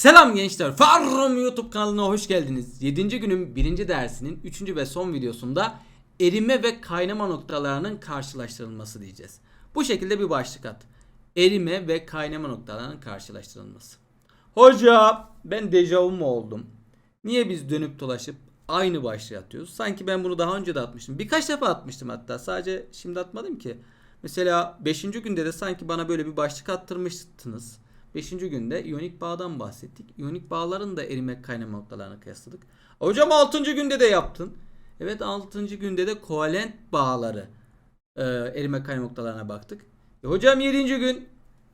Selam gençler. Farrum YouTube kanalına hoş geldiniz. 7. günün 1. dersinin 3. ve son videosunda erime ve kaynama noktalarının karşılaştırılması diyeceğiz. Bu şekilde bir başlık at. Erime ve kaynama noktalarının karşılaştırılması. Hocam ben dejavu mu oldum? Niye biz dönüp dolaşıp aynı başlığı atıyoruz? Sanki ben bunu daha önce de atmıştım. Birkaç defa atmıştım hatta. Sadece şimdi atmadım ki. Mesela 5. günde de sanki bana böyle bir başlık attırmıştınız. 5. günde iyonik bağdan bahsettik. İyonik bağların da erime kaynama noktalarını kıyasladık. Hocam 6. günde de yaptın. Evet 6. günde de kovalent bağları e, erime kaynama noktalarına baktık. E, hocam 7. gün.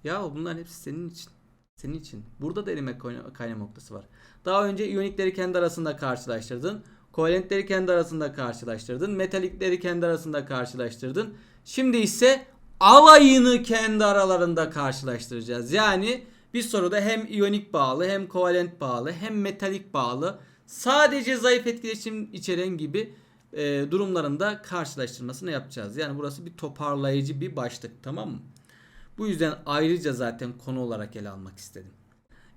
Ya bunların hepsi senin için. Senin için. Burada da erime kayna- kaynama noktası var. Daha önce iyonikleri kendi arasında karşılaştırdın. Kovalentleri kendi arasında karşılaştırdın. Metalikleri kendi arasında karşılaştırdın. Şimdi ise alayını kendi aralarında karşılaştıracağız. Yani bir soruda hem iyonik bağlı hem kovalent bağlı hem metalik bağlı sadece zayıf etkileşim içeren gibi e, durumlarında karşılaştırmasını yapacağız. Yani burası bir toparlayıcı bir başlık tamam mı? Bu yüzden ayrıca zaten konu olarak ele almak istedim.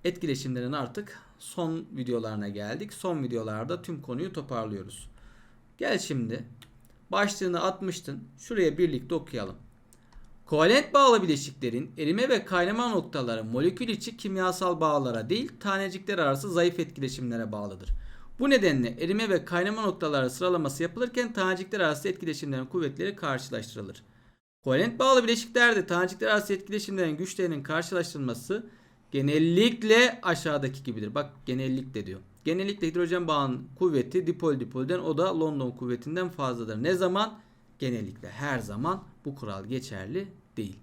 Etkileşimlerin artık son videolarına geldik. Son videolarda tüm konuyu toparlıyoruz. Gel şimdi başlığını atmıştın. Şuraya birlikte okuyalım. Kovalent bağlı bileşiklerin erime ve kaynama noktaları molekül içi kimyasal bağlara değil tanecikler arası zayıf etkileşimlere bağlıdır. Bu nedenle erime ve kaynama noktaları sıralaması yapılırken tanecikler arası etkileşimlerin kuvvetleri karşılaştırılır. Kovalent bağlı bileşiklerde tanecikler arası etkileşimlerin güçlerinin karşılaştırılması genellikle aşağıdaki gibidir. Bak genellikle diyor. Genellikle hidrojen bağının kuvveti dipol dipolden o da London kuvvetinden fazladır. Ne zaman? Genellikle her zaman bu kural geçerli değil.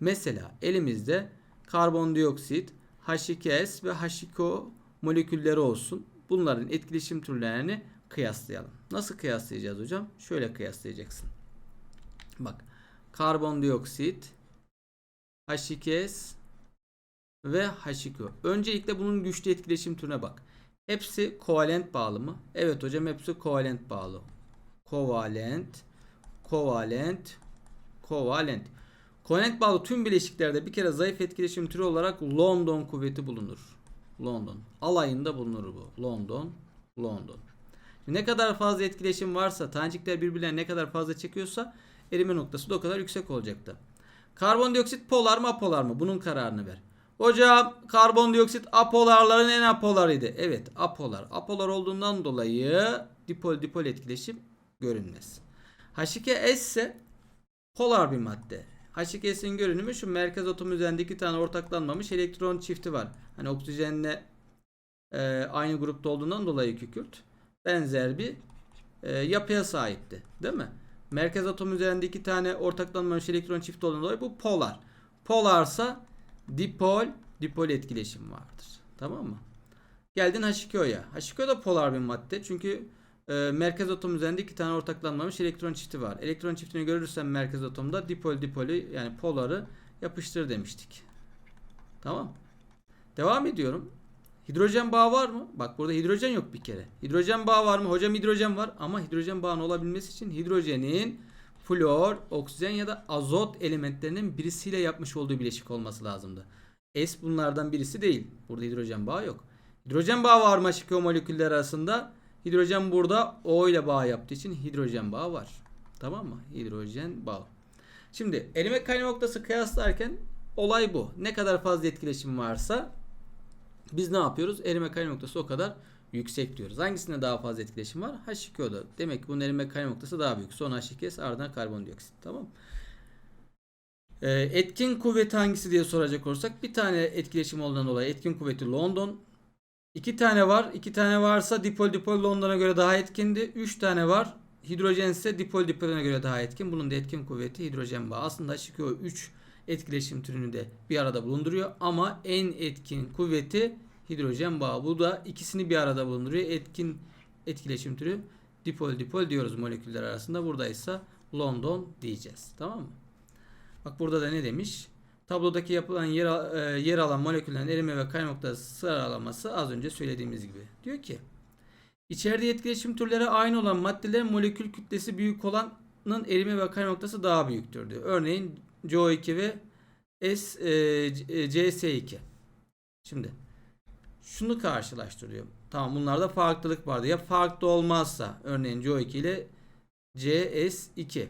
Mesela elimizde karbondioksit, H2S ve H2O molekülleri olsun. Bunların etkileşim türlerini kıyaslayalım. Nasıl kıyaslayacağız hocam? Şöyle kıyaslayacaksın. Bak karbondioksit, H2S ve H2O. Öncelikle bunun güçlü etkileşim türüne bak. Hepsi kovalent bağlı mı? Evet hocam hepsi kovalent bağlı. Kovalent, kovalent, kovalent. Kovalent bağlı tüm bileşiklerde bir kere zayıf etkileşim türü olarak London kuvveti bulunur. London. Alayında bulunur bu. London, London. Ne kadar fazla etkileşim varsa, tanecikler birbirlerine ne kadar fazla çekiyorsa erime noktası da o kadar yüksek olacaktı. Karbondioksit polar mı apolar mı? Bunun kararını ver. Hocam karbondioksit apolarların en apolarıydı. Evet apolar. Apolar olduğundan dolayı dipol dipol etkileşim görünmez. H2S ise polar bir madde. H2S'in görünümü şu merkez atom üzerinde iki tane ortaklanmamış elektron çifti var. Hani oksijenle e, aynı grupta olduğundan dolayı kükürt benzer bir e, yapıya sahipti. Değil mi? Merkez atom üzerinde iki tane ortaklanmamış elektron çifti olduğundan dolayı bu polar. Polarsa dipol dipol etkileşim vardır. Tamam mı? Geldin H2O'ya. H2O da polar bir madde. Çünkü e, merkez atom üzerinde iki tane ortaklanmamış elektron çifti var. Elektron çiftini görürsen merkez atomda dipol dipolü yani poları yapıştır demiştik. Tamam. Devam ediyorum. Hidrojen bağı var mı? Bak burada hidrojen yok bir kere. Hidrojen bağı var mı? Hocam hidrojen var ama hidrojen bağının olabilmesi için hidrojenin flor, oksijen ya da azot elementlerinin birisiyle yapmış olduğu bileşik olması lazımdı. S bunlardan birisi değil. Burada hidrojen bağı yok. Hidrojen bağı var mı H2O moleküller arasında? Hidrojen burada O ile bağ yaptığı için hidrojen bağı var. Tamam mı? Hidrojen bağı. Şimdi erime kaynama noktası kıyaslarken olay bu. Ne kadar fazla etkileşim varsa biz ne yapıyoruz? Erime kaynama noktası o kadar yüksek diyoruz. Hangisinde daha fazla etkileşim var? H2O'da. Demek ki bunun erime kaynama noktası daha büyük. Sonra H2S ardından karbondioksit. Tamam mı? Ee, etkin kuvveti hangisi diye soracak olursak bir tane etkileşim olduğundan dolayı etkin kuvveti London. İki tane var. İki tane varsa dipol dipol London'a göre daha etkindi. Üç tane var. Hidrojen ise dipol dipolüne göre daha etkin. Bunun da etkin kuvveti hidrojen bağı. Aslında H2O 3 etkileşim türünü de bir arada bulunduruyor. Ama en etkin kuvveti hidrojen bağı. Bu da ikisini bir arada bulunduruyor. Etkin etkileşim türü dipol dipol diyoruz moleküller arasında. Burada ise London diyeceğiz. Tamam mı? Bak burada da ne demiş? Tablodaki yapılan yer, e, yer alan moleküllerin erime ve noktası sıralaması az önce söylediğimiz gibi. Diyor ki içeride etkileşim türleri aynı olan maddelerin molekül kütlesi büyük olanın erime ve noktası daha büyüktür diyor. Örneğin CO2 ve S, e, C- e, CS2. Şimdi şunu karşılaştırıyor. Tamam bunlarda farklılık vardı. Ya farklı olmazsa örneğin CO2 ile CS2.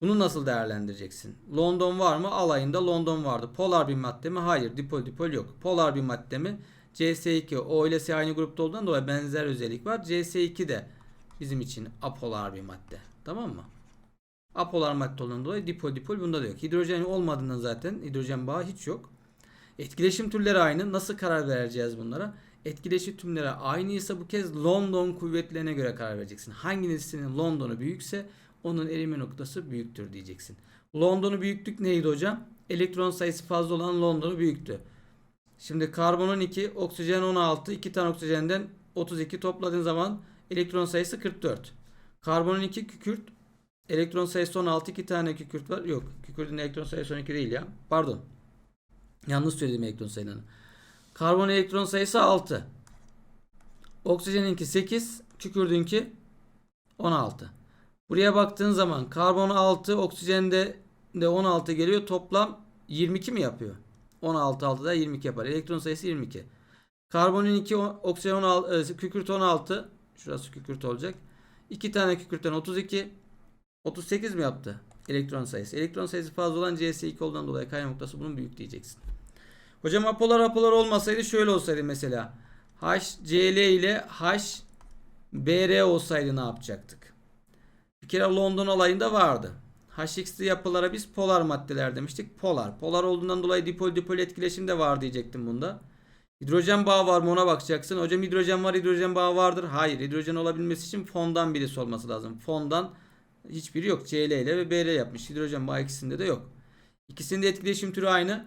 Bunu nasıl değerlendireceksin? London var mı? Alayında London vardı. Polar bir madde mi? Hayır. Dipol dipol yok. Polar bir madde mi? CS2 O ile aynı grupta olduğundan dolayı benzer özellik var. CS2 de bizim için apolar bir madde. Tamam mı? Apolar madde olduğundan dolayı dipol dipol bunda da yok. Hidrojen olmadığından zaten hidrojen bağı hiç yok. Etkileşim türleri aynı. Nasıl karar vereceğiz bunlara? Etkileşim türleri aynıysa bu kez London kuvvetlerine göre karar vereceksin. Hangisinin London'u büyükse onun erime noktası büyüktür diyeceksin. London'u büyüklük neydi hocam? Elektron sayısı fazla olan London'u büyüktü. Şimdi karbon 12, oksijen 16, 2 tane oksijenden 32 topladığın zaman elektron sayısı 44. Karbon 12 kükürt, elektron sayısı 16, 2 tane kükürt var. Yok, kükürtün elektron sayısı 12 değil ya. Pardon. Yanlış söyledim elektron sayılarını. Karbon elektron sayısı 6. Oksijeninki 8, kükürdünki 16. Buraya baktığın zaman karbon 6, oksijende de 16 geliyor. Toplam 22 mi yapıyor? 16 6'da 22 yapar. Elektron sayısı 22. Karbonun 2, oksijen 16, e, kükürt 16. Şurası kükürt olacak. 2 tane kükürtten 32. 38 mi yaptı? Elektron sayısı. Elektron sayısı fazla olan CS2 olduğundan dolayı kaynak noktası bunun büyük diyeceksin. Hocam apolar apolar olmasaydı şöyle olsaydı mesela. HCl ile HBr olsaydı ne yapacaktık? Bir kere London olayında vardı. HX'li yapılara biz polar maddeler demiştik. Polar. Polar olduğundan dolayı dipol dipol etkileşim de var diyecektim bunda. Hidrojen bağı var mı ona bakacaksın. Hocam hidrojen var hidrojen bağı vardır. Hayır hidrojen olabilmesi için fondan birisi olması lazım. Fondan hiçbiri yok. Cl ile ve Br yapmış. Hidrojen bağı ikisinde de yok. İkisinde etkileşim türü aynı.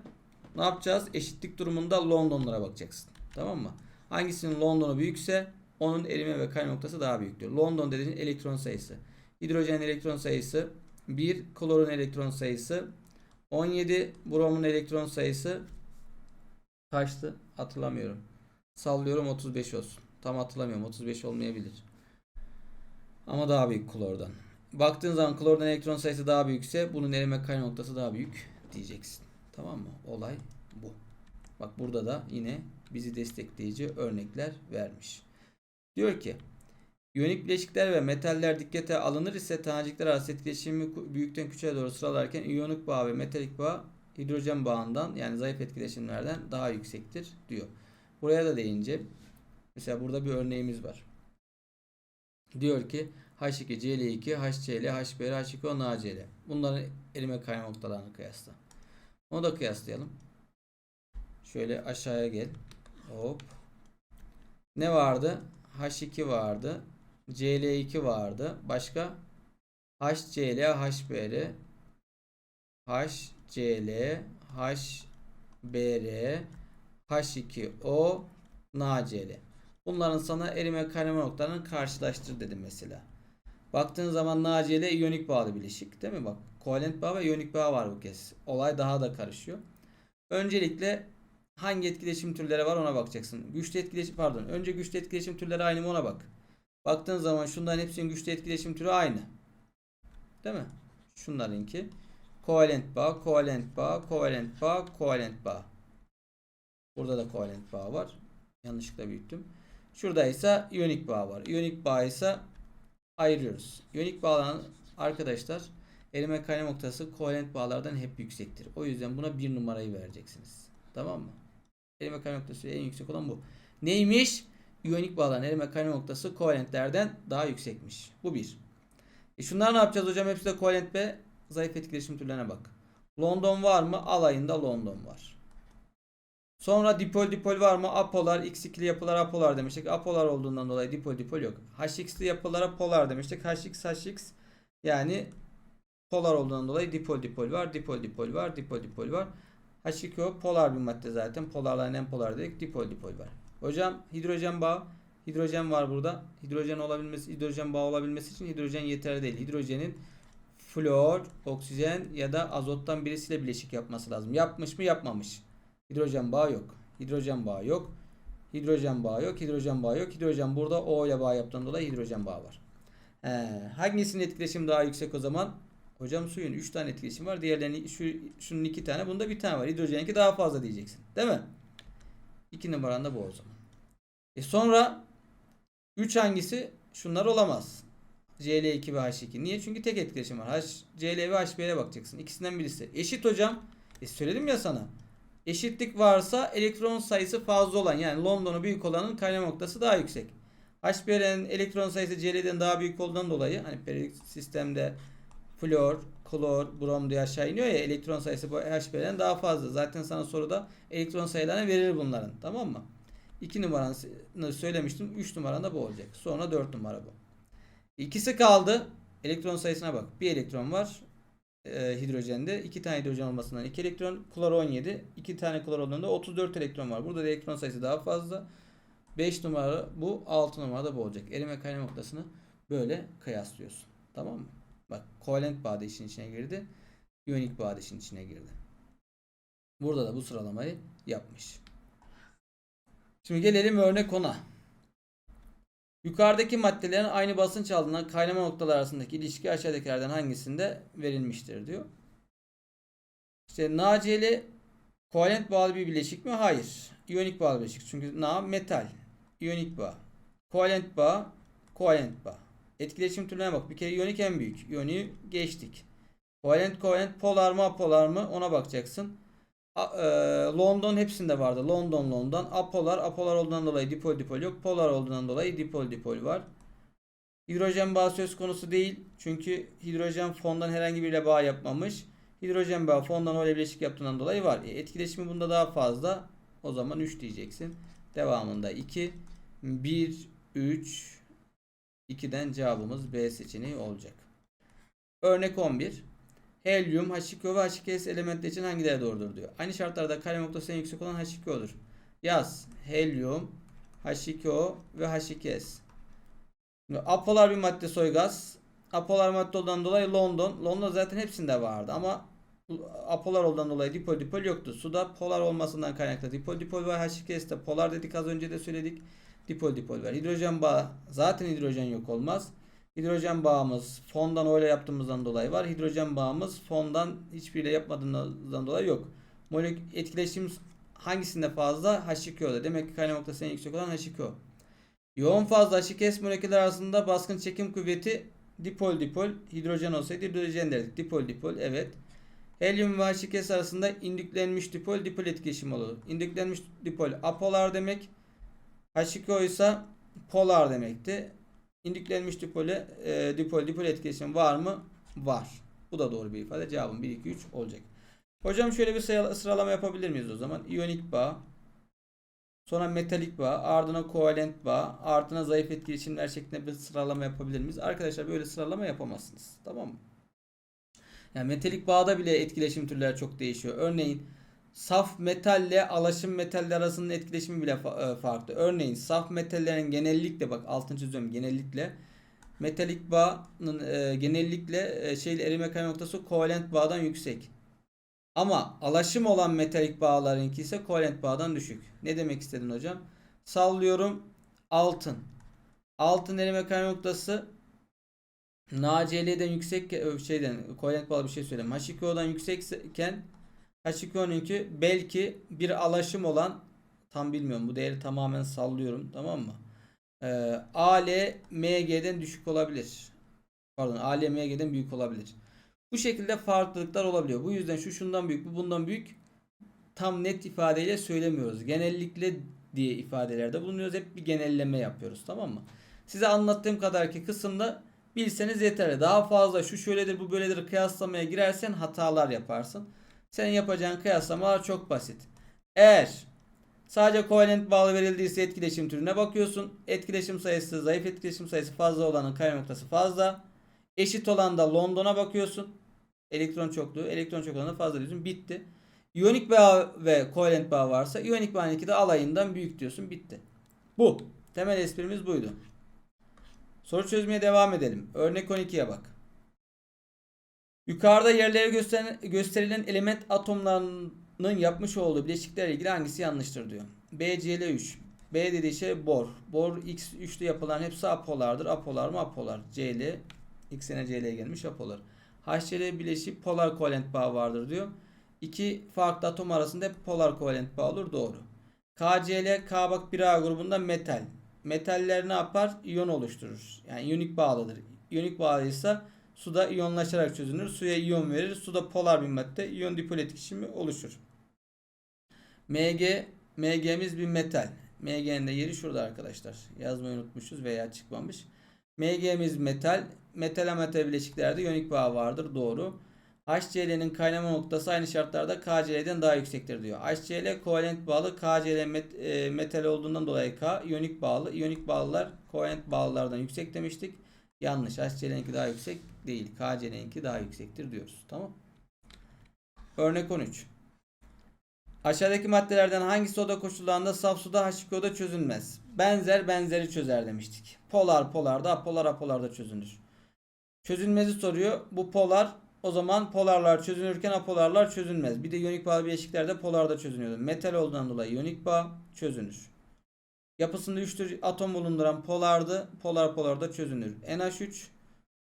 Ne yapacağız? Eşitlik durumunda Londonlara bakacaksın. Tamam mı? Hangisinin London'u büyükse onun erime ve kayma noktası daha büyüktür. London dediğin elektron sayısı. Hidrojen elektron sayısı 1, klorun elektron sayısı 17, bromun elektron sayısı kaçtı? Hatırlamıyorum. Sallıyorum 35 olsun. Tam hatırlamıyorum. 35 olmayabilir. Ama daha büyük klordan. Baktığın zaman klordan elektron sayısı daha büyükse bunun erime kayma noktası daha büyük diyeceksin. Tamam mı? Olay bu. Bak burada da yine bizi destekleyici örnekler vermiş. Diyor ki İyonik bileşikler ve metaller dikkate alınır ise tanecikler arası etkileşimi büyükten küçüğe doğru sıralarken iyonik bağ ve metalik bağ hidrojen bağından yani zayıf etkileşimlerden daha yüksektir diyor. Buraya da değince mesela burada bir örneğimiz var. Diyor ki H2, Cl2, HCl, HBr, H2O, NaCl. Bunların erime kayma noktalarını kıyasla. Onu da kıyaslayalım. Şöyle aşağıya gel. Hop. Ne vardı? H2 vardı. Cl2 vardı. Başka? HCl, HBr, HCl, HBr, H2O, NaCl. Bunların sana erime kaynama noktalarını karşılaştır dedim mesela. Baktığın zaman NaCl iyonik bağlı bileşik değil mi? Bak kovalent bağ ve iyonik bağ var bu kez. Olay daha da karışıyor. Öncelikle hangi etkileşim türleri var ona bakacaksın. Güçlü etkileşim pardon. Önce güçlü etkileşim türleri aynı mı ona bak. Baktığın zaman şunların hepsinin güçlü etkileşim türü aynı. Değil mi? Şunlarınki. Kovalent bağ, kovalent bağ, kovalent bağ, kovalent bağ. Burada da kovalent bağ var. Yanlışlıkla büyüttüm. Şurada ise iyonik bağ var. İyonik bağ ise ayırıyoruz. İyonik bağların arkadaşlar erime kaynama noktası kovalent bağlardan hep yüksektir. O yüzden buna bir numarayı vereceksiniz. Tamam mı? Erime kaynama noktası en yüksek olan bu. Neymiş? İyonik bağların erime kaynama noktası kovalentlerden daha yüksekmiş. Bu bir. E şunlar ne yapacağız hocam? Hepsi de kovalent ve zayıf etkileşim türlerine bak. London var mı? Alayında London var. Sonra dipol dipol var mı? Apolar, x2'li yapılar apolar demiştik. Apolar olduğundan dolayı dipol dipol yok. HX'li yapılara polar demiştik. HX, HX yani polar olduğundan dolayı dipol dipol var. Dipol dipol var. Dipol dipol var. H2O polar bir madde zaten. Polarların en polar dedik. Dipol dipol var. Hocam hidrojen bağı. Hidrojen var burada. Hidrojen olabilmesi, hidrojen bağı olabilmesi için hidrojen yeterli değil. Hidrojenin flor, oksijen ya da azottan birisiyle bileşik yapması lazım. Yapmış mı? Yapmamış. Hidrojen bağı yok. Hidrojen bağı yok. Hidrojen bağı yok. Hidrojen bağı yok. Hidrojen burada O ile bağ yaptığından dolayı hidrojen bağı var. He, hangisinin etkileşimi daha yüksek o zaman? Hocam suyun 3 tane etkileşim var. Diğerlerinin şu, şunun 2 tane. Bunda bir tane var. Hidrojeninki daha fazla diyeceksin. Değil mi? 2 numaran da bu o zaman. E sonra 3 hangisi? Şunlar olamaz. CL2 ve H2. Niye? Çünkü tek etkileşim var. H, CL ve HB'ye bakacaksın. İkisinden birisi. Eşit hocam. E söyledim ya sana. Eşitlik varsa elektron sayısı fazla olan yani London'u büyük olanın kaynama noktası daha yüksek. HBr'nin elektron sayısı CL'den daha büyük olduğundan dolayı hani periyodik sistemde flor, klor, brom diye aşağı iniyor ya elektron sayısı bu HBr'den daha fazla. Zaten sana soruda elektron sayılarını verir bunların. Tamam mı? 2 numarasını söylemiştim. 3 numaran da bu olacak. Sonra 4 numara bu. İkisi kaldı. Elektron sayısına bak. Bir elektron var e, hidrojende. 2 tane hidrojen olmasından 2 elektron. Klor 17. 2 tane klor olduğunda 34 elektron var. Burada da elektron sayısı daha fazla. 5 numara bu. 6 numara da bu olacak. Erime kaynama noktasını böyle kıyaslıyorsun. Tamam mı? Bak kovalent bağ da işin içine girdi. İyonik bağ da işin içine girdi. Burada da bu sıralamayı yapmış. Şimdi gelelim örnek ona. Yukarıdaki maddelerin aynı basınç aldığından kaynama noktaları arasındaki ilişki aşağıdakilerden hangisinde verilmiştir diyor. İşte NaCl kovalent bağlı bir bileşik mi? Hayır. İyonik bağlı bileşik. Çünkü Na metal. İyonik bağ. Kovalent bağ. Kovalent bağ. Etkileşim türlerine bak. Bir kere iyonik en büyük. İyoniği geçtik. Kovalent kovalent polar mı apolar mı ona bakacaksın. A- e, London hepsinde vardı. London London. Apolar apolar olduğundan dolayı dipol dipol yok. Polar olduğundan dolayı dipol dipol var. Hidrojen bağı söz konusu değil. Çünkü hidrojen fondan herhangi bir bağ yapmamış. Hidrojen bağı fondan öyle bileşik yaptığından dolayı var. E, etkileşimi bunda daha fazla. O zaman 3 diyeceksin. Devamında 2, 1, 3, 2'den cevabımız B seçeneği olacak. Örnek 11. Helyum, H2O ve H2S elementleri için hangileri doğrudur diyor. Aynı şartlarda kare noktası en yüksek olan H2O'dur. Yaz. Helyum, H2O ve H2S. Şimdi apolar bir madde soy gaz. Apolar madde olduğundan dolayı London. London zaten hepsinde vardı ama apolar olduğundan dolayı dipol dipol yoktu. Suda polar olmasından kaynaklı dipol dipol var. H2S'te polar dedik az önce de söyledik. Dipol dipol var. Hidrojen bağı zaten hidrojen yok olmaz. Hidrojen bağımız fondan öyle yaptığımızdan dolayı var. Hidrojen bağımız fondan hiçbiriyle yapmadığımızdan dolayı yok. Molek etkileşim hangisinde fazla? H2O'da. Demek ki kaynama noktası en yüksek olan H2O. Yoğun fazla H2S moleküller arasında baskın çekim kuvveti dipol dipol. Hidrojen olsaydı hidrojen derdik. Dipol dipol evet. Helyum ve H2S arasında indüklenmiş dipol dipol etkileşim olur. İndüklenmiş dipol apolar demek. H2O ise polar demekti. İndüklenmiş dipole e, dipol dipol etkileşim var mı? Var. Bu da doğru bir ifade. Cevabım 1 2 3 olacak. Hocam şöyle bir sıralama yapabilir miyiz o zaman? İyonik bağ, sonra metalik bağ, ardına kovalent bağ, ardına zayıf etkileşimler şeklinde bir sıralama yapabilir miyiz? Arkadaşlar böyle sıralama yapamazsınız. Tamam mı? Yani metalik bağda bile etkileşim türleri çok değişiyor. Örneğin saf metalle alaşım metaller arasının etkileşimi bile e, farklı. Örneğin saf metallerin genellikle bak altını çiziyorum genellikle metalik bağın e, genellikle e, şeyle erime kaynama noktası kovalent bağdan yüksek. Ama alaşım olan metalik bağlarınki ise kovalent bağdan düşük. Ne demek istedin hocam? Sallıyorum altın. Altın erime kaynama noktası NaCl'den yüksek e, şeyden kovalent bağlı bir şey söyleyeyim. H2O'dan yüksekken H2O'nunki belki bir alaşım olan tam bilmiyorum bu değeri tamamen sallıyorum tamam mı? Ee, AL MG'den düşük olabilir. Pardon AL MG'den büyük olabilir. Bu şekilde farklılıklar olabiliyor. Bu yüzden şu şundan büyük bu bundan büyük tam net ifadeyle söylemiyoruz. Genellikle diye ifadelerde bulunuyoruz. Hep bir genelleme yapıyoruz tamam mı? Size anlattığım kadarki kısımda bilseniz yeterli. Daha fazla şu şöyledir bu böyledir kıyaslamaya girersen hatalar yaparsın. Senin yapacağın kıyaslamalar çok basit. Eğer sadece kovalent bağlı verildiyse etkileşim türüne bakıyorsun. Etkileşim sayısı, zayıf etkileşim sayısı fazla olanın kare noktası fazla. Eşit olan da London'a bakıyorsun. Elektron çokluğu, elektron çokluğuna da fazla diyorsun. Bitti. İyonik bağ ve kovalent bağ varsa iyonik bağın iki de alayından büyük diyorsun. Bitti. Bu. Temel esprimiz buydu. Soru çözmeye devam edelim. Örnek 12'ye bak. Yukarıda yerlere gösteren, gösterilen element atomlarının yapmış olduğu bileşiklerle ilgili hangisi yanlıştır diyor. BCl3. B dediği şey bor. Bor X3'te yapılan hepsi apolardır. Apolar mı? Apolar. Cl. X'ine Cl gelmiş apolar. HCl bileşik polar kovalent bağ vardır diyor. İki farklı atom arasında hep polar kovalent bağ olur. Doğru. KCl K bak 1A grubunda metal. Metaller ne yapar? İyon oluşturur. Yani iyonik bağlıdır. İyonik bağlıysa suda iyonlaşarak çözünür. Suya iyon verir. Suda polar bir madde. İyon dipol etkileşimi oluşur. Mg Mg'miz bir metal. Mg'nin de yeri şurada arkadaşlar. Yazmayı unutmuşuz veya çıkmamış. Mg'miz metal. Metal metal bileşiklerde iyonik bağ vardır. Doğru. HCl'nin kaynama noktası aynı şartlarda KCl'den daha yüksektir diyor. HCl kovalent bağlı, KCl met, e, metal olduğundan dolayı K iyonik bağlı. İyonik bağlılar kovalent bağlılardan yüksek demiştik. Yanlış. HCl'ninki daha yüksek değil. KCl'ninki daha yüksektir diyoruz. Tamam. Örnek 13. Aşağıdaki maddelerden hangisi oda koşullarında saf suda H2O'da çözülmez? Benzer benzeri çözer demiştik. Polar polarda, apolar apolarda çözünür. Çözülmezi soruyor. Bu polar o zaman polarlar çözünürken apolarlar çözülmez. Bir de iyonik bağ bileşiklerde polarda çözünüyordu. Metal olduğundan dolayı iyonik bağ çözünür. Yapısında 3 tür atom bulunduran polardı. Polar polarda çözünür. NH3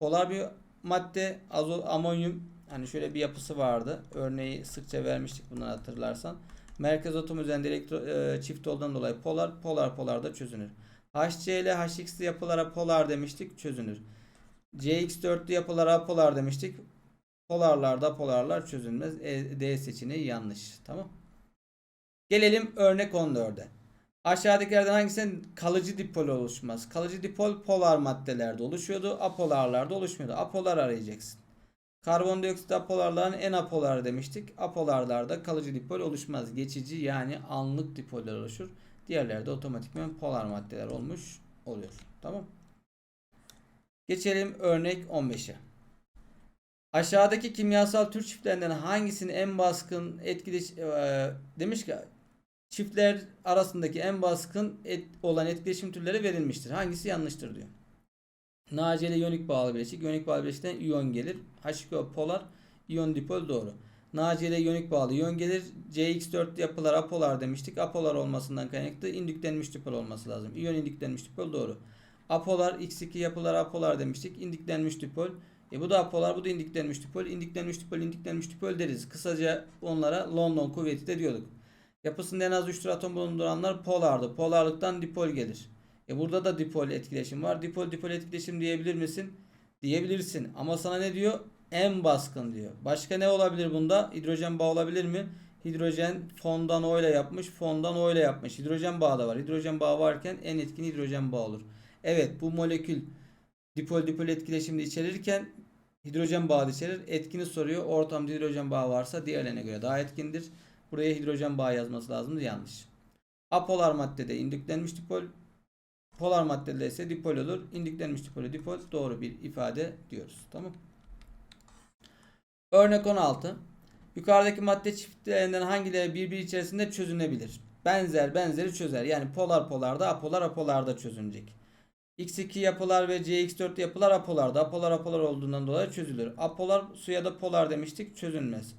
polar bir madde. Azot, amonyum hani şöyle bir yapısı vardı. Örneği sıkça vermiştik bunu hatırlarsan. Merkez atom üzerinde elektro, e, çift olduğundan dolayı polar polar polarda çözünür. HCl HX'li yapılara polar demiştik çözünür. CX4'lü yapılara apolar demiştik. Polarlarda polarlar çözülmez. E, D seçeneği yanlış. Tamam. Gelelim örnek 14'e. Aşağıdakilerden hangisinin kalıcı dipol oluşmaz? Kalıcı dipol polar maddelerde oluşuyordu. Apolarlarda oluşmuyordu. Apolar arayacaksın. Karbondioksit apolarların en apolar demiştik. Apolarlarda kalıcı dipol oluşmaz. Geçici yani anlık dipoller oluşur. Diğerleri de otomatikman polar maddeler olmuş oluyor. Tamam. Geçelim örnek 15'e. Aşağıdaki kimyasal tür çiftlerinden hangisinin en baskın etkili e, demiş ki çiftler arasındaki en baskın et, olan etkileşim türleri verilmiştir. Hangisi yanlıştır diyor. NaCl iyonik bağlı bileşik. İyonik bağlı bileşikten iyon gelir. H2O polar. iyon dipol doğru. NaCl iyonik bağlı iyon gelir. CX4 yapılar apolar demiştik. Apolar olmasından kaynaklı indüklenmiş dipol olması lazım. İyon indüklenmiş dipol doğru. Apolar X2 yapılar apolar demiştik. İndiklenmiş dipol. E bu da apolar bu da indiklenmiş dipol. İndiklenmiş dipol indiklenmiş dipol deriz. Kısaca onlara London kuvveti de diyorduk. Yapısında en az 3 tür atom bulunduranlar polardı. Polarlıktan dipol gelir. E burada da dipol etkileşim var. Dipol dipol etkileşim diyebilir misin? Diyebilirsin. Ama sana ne diyor? En baskın diyor. Başka ne olabilir bunda? Hidrojen bağı olabilir mi? Hidrojen fondan O ile yapmış. Fondan O ile yapmış. Hidrojen bağı da var. Hidrojen bağı varken en etkin hidrojen bağı olur. Evet bu molekül dipol dipol etkileşimde içerirken hidrojen bağı içerir. Etkini soruyor. Ortamda hidrojen bağı varsa diğerlerine göre daha etkindir. Buraya hidrojen bağı yazması lazımdı. Yanlış. Apolar maddede indüklenmiş dipol. Polar maddede ise dipol olur. İndüklenmiş dipol dipol doğru bir ifade diyoruz. Tamam. Örnek 16. Yukarıdaki madde çiftlerinden hangileri birbiri içerisinde çözünebilir? Benzer benzeri çözer. Yani polar polarda, apolar apolarda çözünecek. X2 yapılar ve CX4 yapılar apolarda. Apolar apolar olduğundan dolayı çözülür. Apolar suya da polar demiştik çözülmez.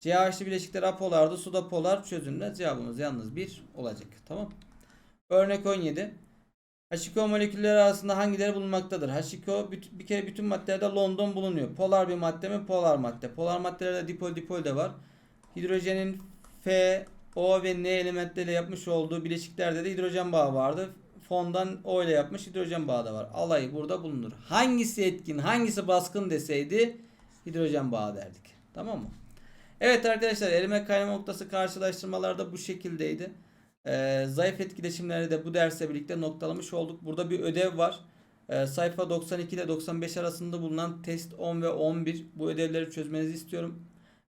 CH'li bileşikler apolarda suda polar çözülmez. Cevabımız yalnız 1 olacak. Tamam. Örnek 17. H2O molekülleri arasında hangileri bulunmaktadır? H2O bir kere bütün maddelerde London bulunuyor. Polar bir madde mi? Polar madde. Polar maddelerde dipol dipol de var. Hidrojenin F, O ve N elementleriyle yapmış olduğu bileşiklerde de hidrojen bağı vardı. Fondan O ile yapmış hidrojen bağı da var. Alayı burada bulunur. Hangisi etkin, hangisi baskın deseydi hidrojen bağı derdik. Tamam mı? Evet arkadaşlar erime kaynama noktası karşılaştırmalarda bu şekildeydi. Ee, zayıf etkileşimleri de bu dersle birlikte noktalamış olduk. Burada bir ödev var. Ee, sayfa 92 ile 95 arasında bulunan test 10 ve 11 bu ödevleri çözmenizi istiyorum.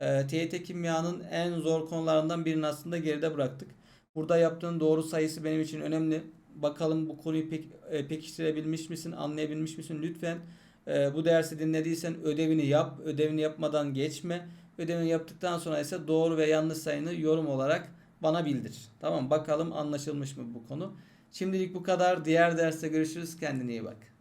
Ee, TYT kimyanın en zor konularından birini aslında geride bıraktık. Burada yaptığın doğru sayısı benim için önemli. Bakalım bu konuyu pek, e, pekiştirebilmiş misin, anlayabilmiş misin? Lütfen e, bu dersi dinlediysen ödevini yap. Ödevini yapmadan geçme. Ödevini yaptıktan sonra ise doğru ve yanlış sayını yorum olarak bana bildir. Tamam bakalım anlaşılmış mı bu konu. Şimdilik bu kadar. Diğer derste görüşürüz. Kendine iyi bak.